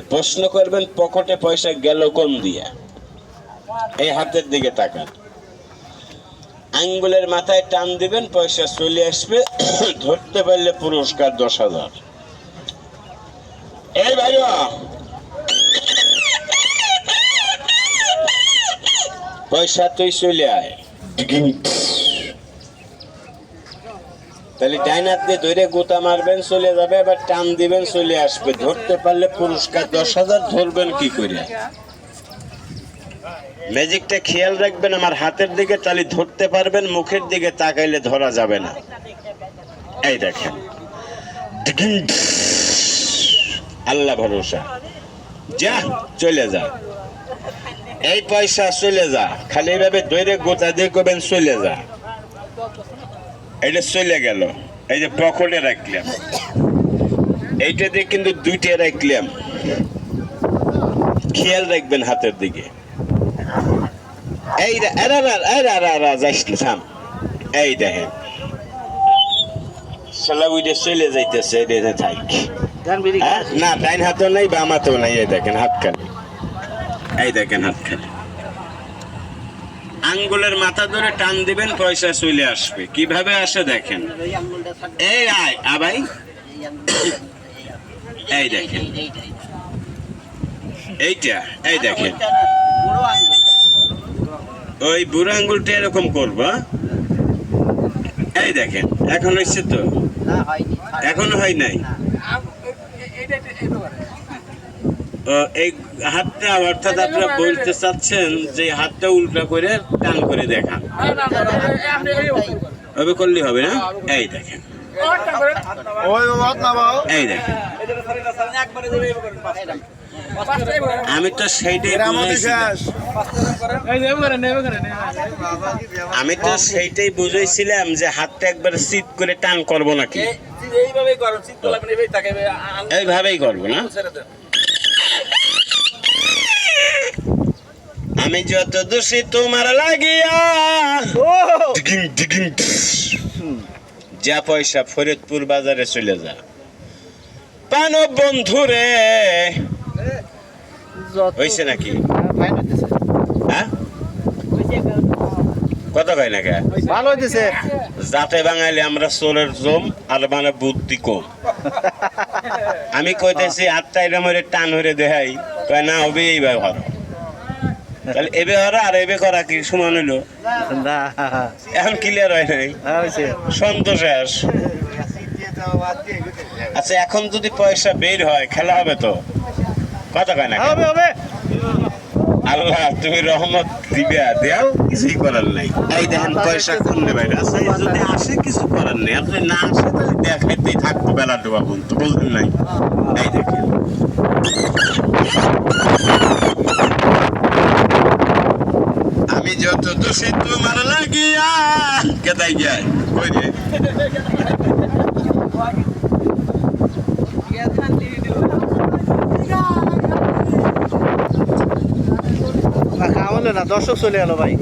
প্রশ্ন করবেন, পকেটে পয়সা গেল কোন দিয়া? এই হাতের দিকে তাকান। আঙ্গুলের মাথায় টান দিবেন, পয়সা চলে আসবে, ধরতে পারলে পুরস্কার দশ হাজার। এই ভাইরা পয়সা তুই চলে আয়। তাহলে ডাইন হাত দিয়ে ধরে গোতা মারবেন, চলে যাবে এবার টান দিবেন, চলে আসবে। ধরতে পারলে পুরস্কার দশ হাজার, ধরবেন কি করে ম্যাজিকটা খেয়াল রাখবেন, আমার হাতের দিকে তাহলে ধরতে পারবেন, মুখের দিকে তাকাইলে ধরা যাবে না। এই দেখেন। আল্লাহ ভরসা। যা, চলে যা। এই পয়সা চলে যা। খালি এভাবে দৈরে গোতা দিয়ে করবেন চলে যা। এটা চলে গেল। এই যে পকেটে রাখলাম। এইটা দিয়ে কিন্তু দুইটা রাখলাম। খেয়াল রাখবেন হাতের দিকে। এই এই দেখেন। শালা উইডে চলে যাইতেছে এটা থাক। হ্যাঁ? না ডাইন হাতেও নাই বাম হাতেও নাই এই দেখেন হাত খালি এই দেখেন হাত খালি আঙ্গুলের মাথা ধরে টান দিবেন, পয়সা চলে আসবে। কীভাবে আসে দেখেন? এই আয় আবাই এই দেখেন। এইটা, এই দেখেন। ওই বুড়ো আঙ্গুলটা এরকম করবা এই দেখেন, এখন হচ্ছে তো? এখনও হয় নাই? এই হাতটা অর্থাৎ আপনারা বলতে চাচ্ছেন যে হাতটা উল্টা করে টান করে দেখান। ওভাবে করলে হবে না? এই দেখেন। এই দেখেন। আমি তো সেইটাই আমি তো সেইটাই বুঝেছিলাম যে হাতটা একবার সিট করে টান করব নাকি? এইভাবেই এইভাবেই করব না? আমি যত দোষী তোমার লাগিয়া। যা পয়সা ফরিদপুর বাজারে চলে যা। পানব বন্ধু রে হয়েছে নাকি? হ্যাঁ কত ভাই না কে ভালো হইতেছে। যাতে বাঙালি আমরা চোরের জম আর মানে বুদ্ধি কম। আমি কইতেছি এরম হরে টান হরে দেখাই কয় না হবে এই ব্যবহার। তাহলে এবে হরা আর এবে করা কি? সমান হইল এখন ক্লিয়ার হয় নাই। হ্যাঁ, সন্তোষ শেষ। আচ্ছা এখন যদি পয়সা বের হয় খেলা হবে তো? কত কয় না হবে হবে। আল্লাহ তুমি রহমত দিবে দেও কিছুই করার নাই। এই দেখেন পয়সা কোন নেবে আচ্ছা যদি আসে কিছু করার নেই। আপনি না আসে তাহলে দেখাইতেই থাকব বেলা ডোবা পর্যন্ত বুঝলেন নাই? এই দেখেন আমি যত দোষী তোমার লাগিয়া। কেদাই যায়। কই রে? না খাওয়ালে না দর্শক চলে গেল ভাই।